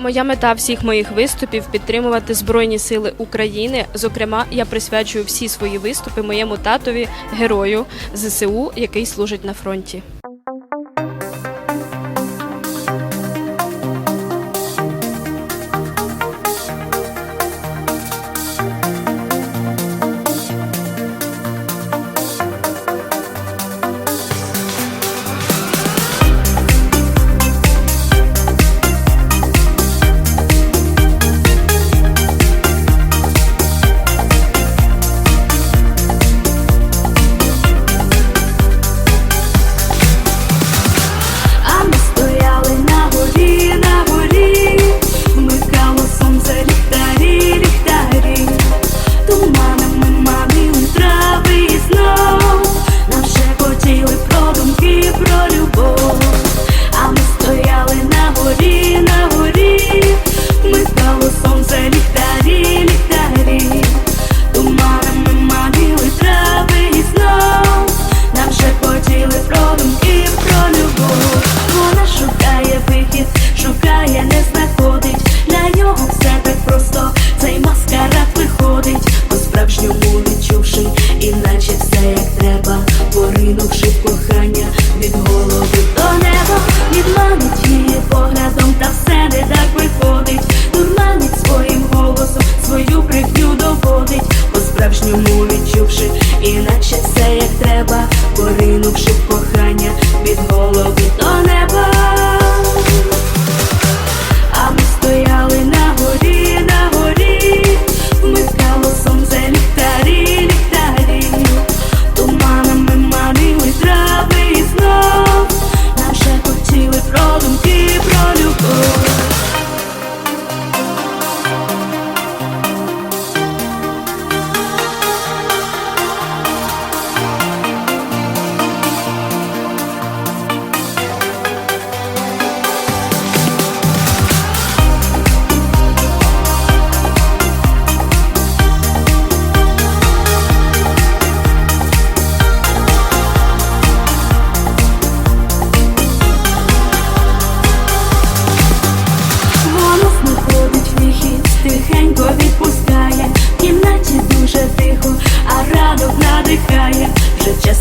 Моя мета всіх моїх виступів підтримувати Збройні Сили України. Зокрема, я присвячую всі свої виступи моєму татові, герою ЗСУ, який служить на фронті. відчувши, іначе все як треба, поринувши в кохання від голови до неба, відланить її поглядом, та все не так виходить, дурманить своїм голосом, свою брехню доводить, по-справжньому відчувши, іначе все як треба, поринувши в кохання.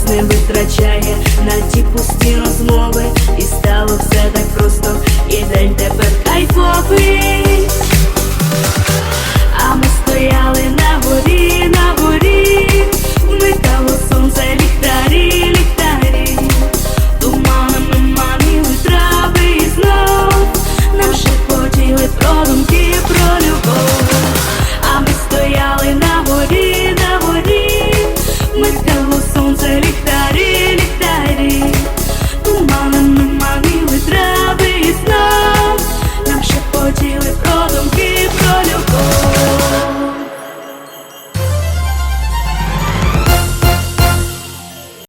не витрачає на ті пусті розмови, і стало все так просто, і день тепер кайфовий.